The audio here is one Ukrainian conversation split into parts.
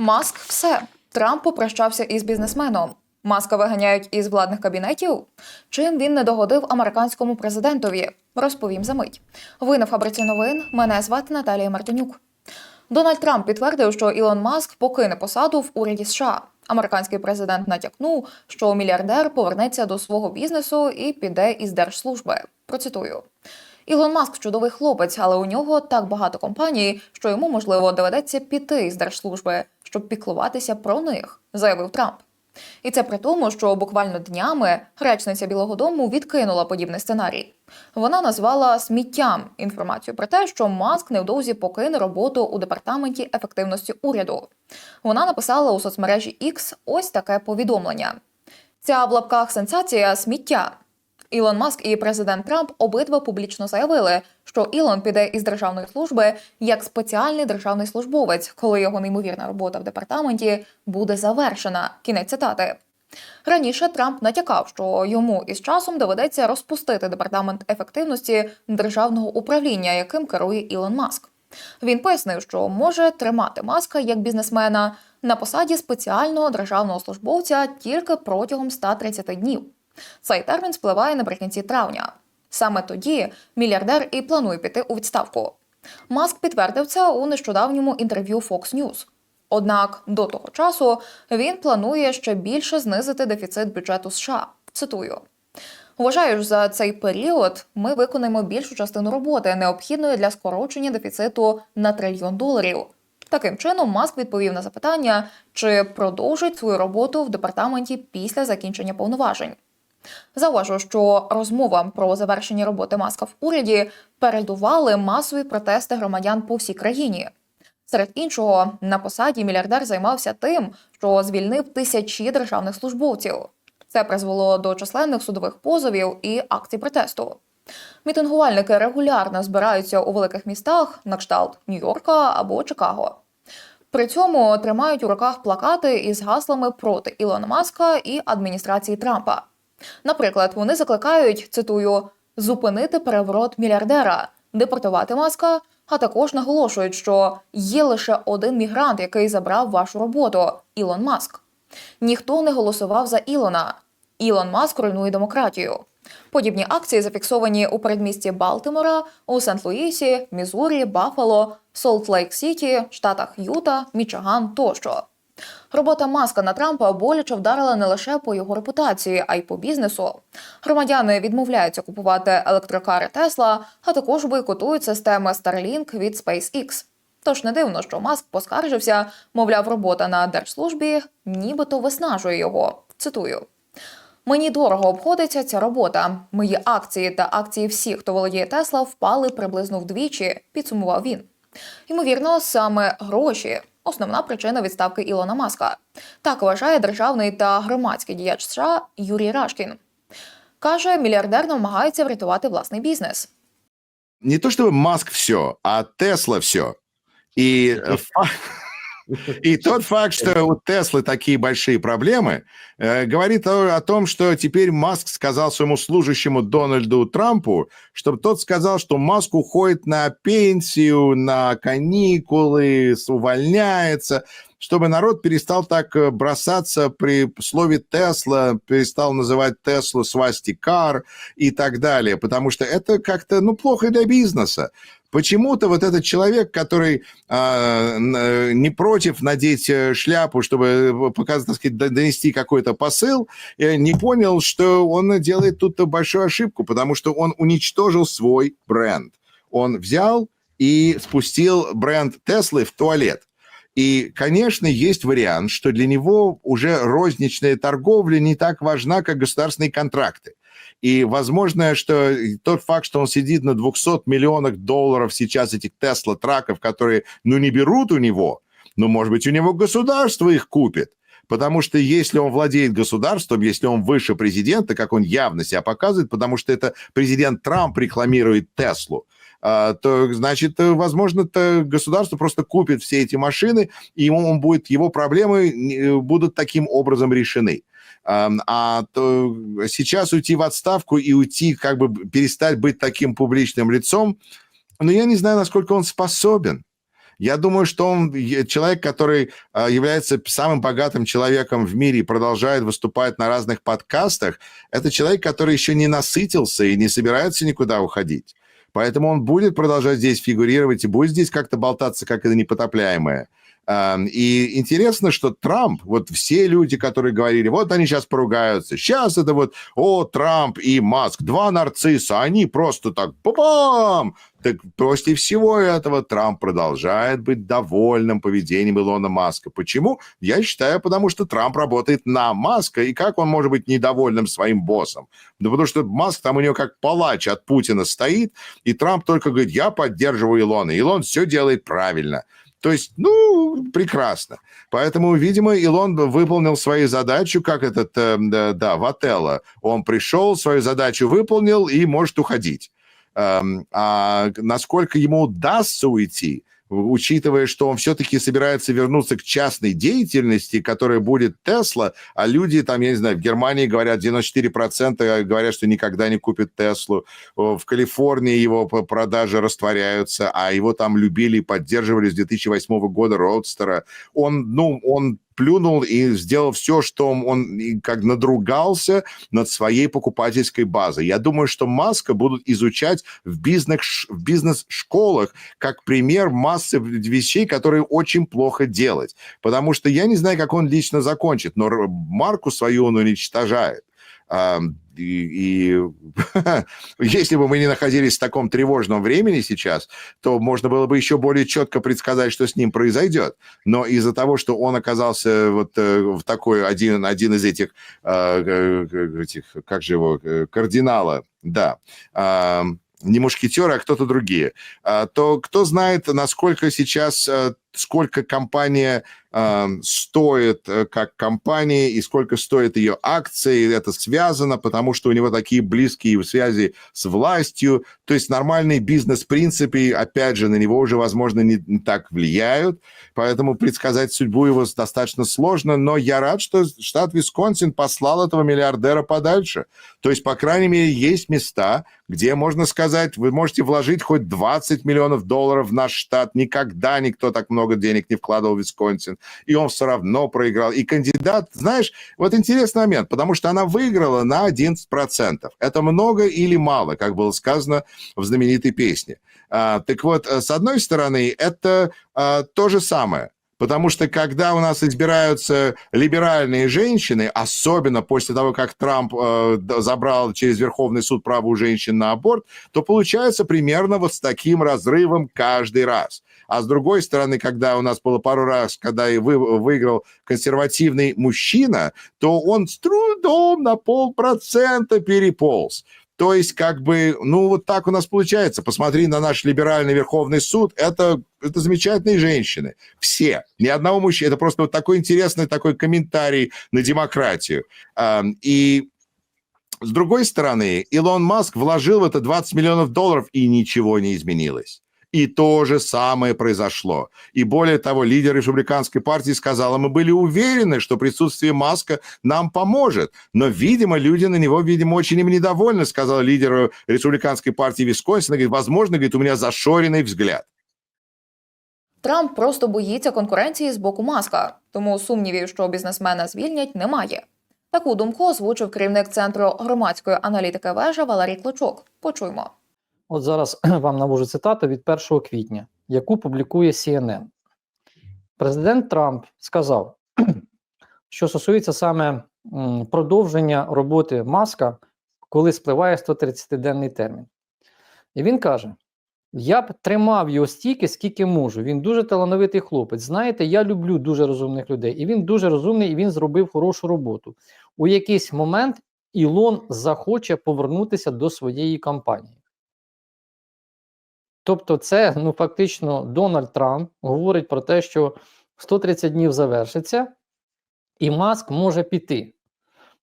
Маск все. Трамп попрощався із бізнесменом. Маска виганяють із владних кабінетів. Чим він не догодив американському президентові? Розповім за мить. Ви на фабриці новин. Мене звати Наталія Мартинюк. Дональд Трамп підтвердив, що Ілон Маск покине посаду в уряді США. Американський президент натякнув, що мільярдер повернеться до свого бізнесу і піде із держслужби. Процитую. Ілон Маск чудовий хлопець, але у нього так багато компаній, що йому можливо доведеться піти із держслужби, щоб піклуватися про них, заявив Трамп. І це при тому, що буквально днями речниця Білого Дому відкинула подібний сценарій. Вона назвала сміттям інформацію про те, що Маск невдовзі покине роботу у департаменті ефективності уряду. Вона написала у соцмережі X ось таке повідомлення: ця в лапках сенсація сміття. Ілон Маск і президент Трамп обидва публічно заявили, що Ілон піде із державної служби як спеціальний державний службовець, коли його неймовірна робота в департаменті буде завершена. Кінець цитати. Раніше Трамп натякав, що йому із часом доведеться розпустити департамент ефективності державного управління, яким керує Ілон Маск. Він пояснив, що може тримати маска як бізнесмена на посаді спеціального державного службовця тільки протягом 130 днів. Цей термін спливає наприкінці травня. Саме тоді мільярдер і планує піти у відставку. Маск підтвердив це у нещодавньому інтерв'ю Fox News. Однак до того часу він планує ще більше знизити дефіцит бюджету США. Цитую. Вважаю, за цей період ми виконаємо більшу частину роботи, необхідної для скорочення дефіциту на трильйон доларів. Таким чином, Маск відповів на запитання, чи продовжить свою роботу в департаменті після закінчення повноважень. Зауважу, що розмовам про завершення роботи маска в уряді передували масові протести громадян по всій країні. Серед іншого, на посаді мільярдер займався тим, що звільнив тисячі державних службовців. Це призвело до численних судових позовів і акцій протесту. Мітингувальники регулярно збираються у великих містах на кшталт Нью-Йорка або Чикаго. При цьому тримають у руках плакати із гаслами проти Ілона Маска і адміністрації Трампа. Наприклад, вони закликають цитую зупинити переворот мільярдера, депортувати маска, а також наголошують, що є лише один мігрант, який забрав вашу роботу Ілон Маск. Ніхто не голосував за Ілона. Ілон Маск руйнує демократію. Подібні акції зафіксовані у передмісті Балтимора, у Сент-Луїсі, Мізурі, Баффало, Солт-Лейк-Сіті, штатах Юта, Мічиган тощо. Робота маска на Трампа боляче вдарила не лише по його репутації, а й по бізнесу. Громадяни відмовляються купувати електрокари Тесла, а також бойкотують системи Starlink від SpaceX. Тож не дивно, що Маск поскаржився, мовляв, робота на держслужбі нібито виснажує його. Цитую. Мені дорого обходиться ця робота. Мої акції та акції всіх, хто володіє Тесла, впали приблизно вдвічі, підсумував він. Ймовірно, саме гроші основна причина відставки Ілона Маска. Так вважає державний та громадський діяч США Юрій Рашкін. Каже, мільярдер намагається врятувати власний бізнес. не то щоб Маск все, а Тесла все. Фа- и тот факт, что у Теслы такие большие проблемы, э, говорит о, том, что теперь Маск сказал своему служащему Дональду Трампу, чтобы тот сказал, что Маск уходит на пенсию, на каникулы, увольняется, чтобы народ перестал так э, бросаться при слове Тесла, перестал называть Теслу свастикар и так далее, потому что это как-то, ну, плохо для бизнеса. Почему-то вот этот человек, который а, не против надеть э, шляпу, чтобы показать, так сказать, донести какой-то посыл, э, не понял, что он делает тут большую ошибку, потому что он уничтожил свой бренд. Он взял и спустил бренд Теслы в туалет. И, конечно, есть вариант, что для него уже розничная торговля не так важна, как государственные контракты. И возможно, что тот факт, что он сидит на 200 миллионах долларов сейчас этих Тесла траков, которые, ну, не берут у него, ну, может быть, у него государство их купит. Потому что если он владеет государством, если он выше президента, как он явно себя показывает, потому что это президент Трамп рекламирует Теслу, а, то, значит, э, возможно, то государство просто купит все эти машины, и ему он будет, его проблемы э, будут таким образом решены. Ам, А то сейчас уйти в отставку и уйти, как бы перестать быть таким публичным лицом, ну, я не знаю, насколько он способен. Я думаю, что он человек, который а, является самым богатым человеком в мире и продолжает выступать на разных подкастах. Это человек, который еще не насытился и не собирается никуда уходить. Поэтому он будет продолжать здесь фигурировать и будет здесь как-то болтаться, как это непотопляемое. Ам, И интересно, что Трамп, вот все люди, которые говорили, вот они сейчас поругаются, сейчас это вот, о, Трамп и Маск, два нарцисса, они просто так, пам Так после всего этого Трамп продолжает быть довольным поведением Илона Маска. Почему? Я считаю, потому что Трамп работает на Маска, и как он может быть недовольным своим боссом? Да потому что Маск там у него как палач от Путина стоит, и Трамп только говорит, я поддерживаю Илона. Илон все делает правильно. То есть, ну, прекрасно. Поэтому, видимо, Илон выполнил свою задачу, как этот, э, да, да, Вателло. Он пришел, свою задачу выполнил и может уходить. Эм, а насколько ему удастся уйти, учитывая, что он все-таки собирается вернуться к частной деятельности, которая будет Тесла, а люди там, я не знаю, в Германии говорят, 94% говорят, что никогда не купят Теслу, в Калифорнии его продажи растворяются, а его там любили и поддерживали с 2008 года Роудстера. Он, ну, он плюнул и сделал все, что он как надругался над своей покупательской базой. Я думаю, что Маска будут изучать в бизнес, в бизнес-школах как пример массы вещей, которые очень плохо делать. Потому что я не знаю, как он лично закончит, но марку свою он уничтожает. И, и если бы мы не находились в таком тревожном времени сейчас, то можно было бы еще более четко предсказать, что с ним произойдет. Но из-за того, что он оказался вот э, в такой один, один из этих, э, э, этих, как же его, кардинала, да, не мушкетеры, а кто-то другие, а, то кто знает, насколько сейчас, сколько компания э, стоит как компания и сколько стоит ее акции, это связано, потому что у него такие близкие связи с властью, то есть нормальные бизнес-принципы, опять же, на него уже, возможно, не, не так влияют, поэтому предсказать судьбу его достаточно сложно, но я рад, что штат Висконсин послал этого миллиардера подальше. То есть, по крайней мере, есть места, где можно сказать, вы можете вложить хоть 20 миллионов долларов в наш штат, никогда никто так много денег не вкладывал в Висконсин, и он все равно проиграл. И кандидат, знаешь, вот интересный момент, потому что она выиграла на 11%. Это много или мало, как было сказано в знаменитой песне. А, так вот, э, с одной стороны, это а, то же самое. Потому что когда у нас избираются либеральные женщины, особенно после того, как Трамп э, забрал через Верховный суд право у женщин на аборт, то получается примерно вот с таким разрывом каждый раз. А с другой стороны, когда у нас было пару раз, когда и вы, выиграл консервативный мужчина, то он с трудом на полпроцента переполз. То есть, как бы, ну, вот так у нас получается. Посмотри на наш либеральный Верховный суд. Это, это замечательные женщины. Все. Ни одного мужчины. Это просто вот такой интересный такой комментарий на демократию. И с другой стороны, Илон Маск вложил в это 20 миллионов долларов, и ничего не изменилось. И то же самое произошло. И более того, лидер республиканской партии сказал, мы были уверены, что присутствие Маска нам поможет. Но, видимо, люди на него, видимо, очень им недовольны, сказал лидер республиканской партии Висконсина. Говорит, возможно, говорит, у меня зашоренный взгляд. Трамп просто боїться конкуренції з боку маска, тому сумнівів, що бізнесмена звільнять, немає. Таку думку озвучив керівник центру громадської аналітики вежа Валерій Клочок. Почуймо. От зараз вам навожу цитату від 1 квітня, яку публікує CNN. Президент Трамп сказав, що стосується саме продовження роботи маска, коли спливає 130-денний термін. І він каже: Я б тримав його стільки, скільки можу. Він дуже талановитий хлопець. Знаєте, я люблю дуже розумних людей. І він дуже розумний, і він зробив хорошу роботу. У якийсь момент Ілон захоче повернутися до своєї компанії. Тобто, це ну фактично Дональд Трамп говорить про те, що 130 днів завершиться, і Маск може піти.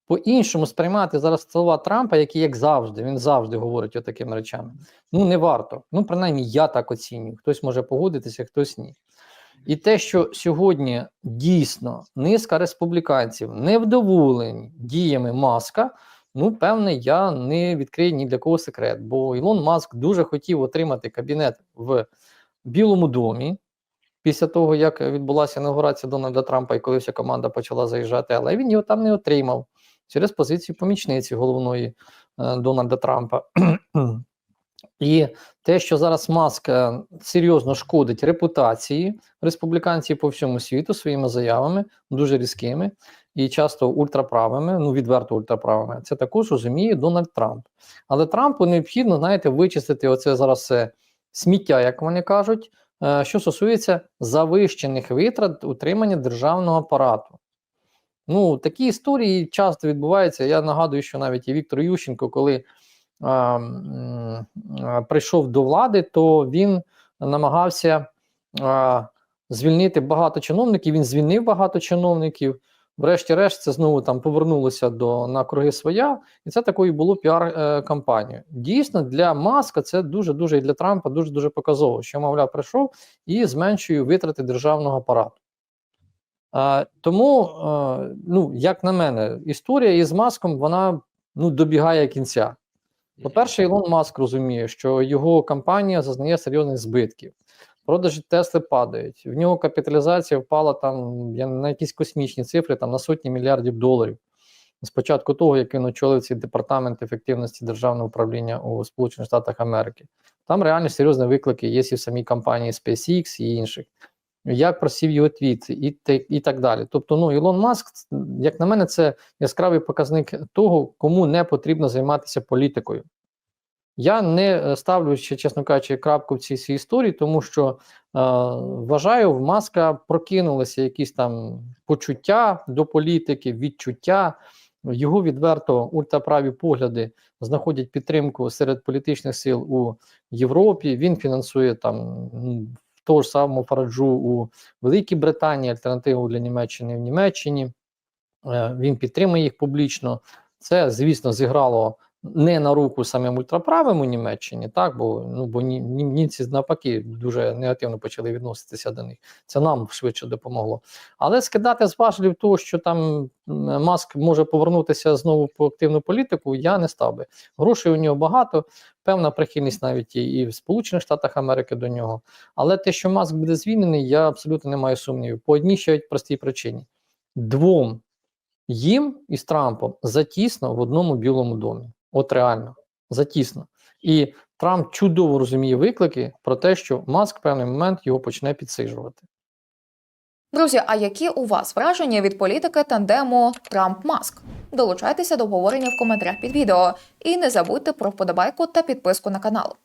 По-іншому сприймати зараз слова Трампа, які, як завжди, він завжди говорить отакими речами. Ну, не варто. Ну, принаймні, я так оцінюю. Хтось може погодитися, хтось ні. І те, що сьогодні дійсно низка республіканців невдоволені діями Маска, ну, певне, я не відкрию ні для кого секрет, бо Ілон Маск дуже хотів отримати кабінет в Білому домі. після того, як відбулася інаугурація Дональда Трампа, і коли вся команда почала заїжджати, але він його там не отримав через позицію помічниці головної е, Дональда Трампа. І те, що зараз Маск е, серйозно шкодить репутації республіканців по всьому світу своїми заявами, дуже різкими і часто ультраправими, ну відверто ультраправими, це також розуміє Дональд Трамп. Але Трампу необхідно, знаєте, вичистити оце зараз сміття, як вони кажуть, е, що стосується завищених витрат утримання державного апарату. Ну, такі історії часто відбуваються. Я нагадую, що навіть і Віктор Ющенко, коли м, а, прийшов до влади, то він намагався а, звільнити багато чиновників. Він звільнив багато чиновників. Врешті-решт, це знову там повернулося до на круги своя, і це такою було піар-кампанією. Дійсно, для Маска це дуже дуже і для Трампа дуже дуже показово, що мовляв прийшов і зменшує витрати державного апарату. А, тому, а, ну, як на мене, історія із маском вона ну, добігає кінця. По-перше, Ілон Маск розуміє, що його компанія зазнає серйозних збитків. Продажі Тесли падають. В нього капіталізація впала там на якісь космічні цифри, там на сотні мільярдів доларів. З початку того, як він очолив цей департамент ефективності державного управління у Сполучених Штатах Америки. Там реально серйозні виклики є і в самій компанії SpaceX і інших. Як просів його твіт, і, і так далі. Тобто, ну Ілон Маск, як на мене, це яскравий показник того, кому не потрібно займатися політикою. Я не е, ставлю ще, чесно кажучи, крапку в цій всій історії, тому що е, вважаю, в Маска прокинулися якісь там почуття до політики, відчуття. Його відверто ультраправі погляди знаходять підтримку серед політичних сил у Європі. Він фінансує там того ж самого Фараджу у Великій Британії, альтернативу для Німеччини в Німеччині. Е, Він підтримує їх публічно. Це, звісно, зіграло не на руку самим ультраправим у Німеччині, так бо ну бо ні- ні- німці навпаки дуже негативно почали відноситися до них. Це нам швидше допомогло. Але скидати з важелів того, що там Маск може повернутися знову по активну політику, я не став би. Грошей у нього багато, певна прихильність навіть і, в Сполучених Штатах Америки до нього. Але те, що Маск буде звільнений, я абсолютно не маю сумнівів. По одній ще простій причині: двом їм із Трампом затісно в одному білому домі. От реально затісно. І Трамп чудово розуміє виклики про те, що Маск в певний момент його почне підсижувати. Друзі, а які у вас враження від політики тандему Трамп-Маск? Долучайтеся до обговорення в коментарях під відео і не забудьте про вподобайку та підписку на канал.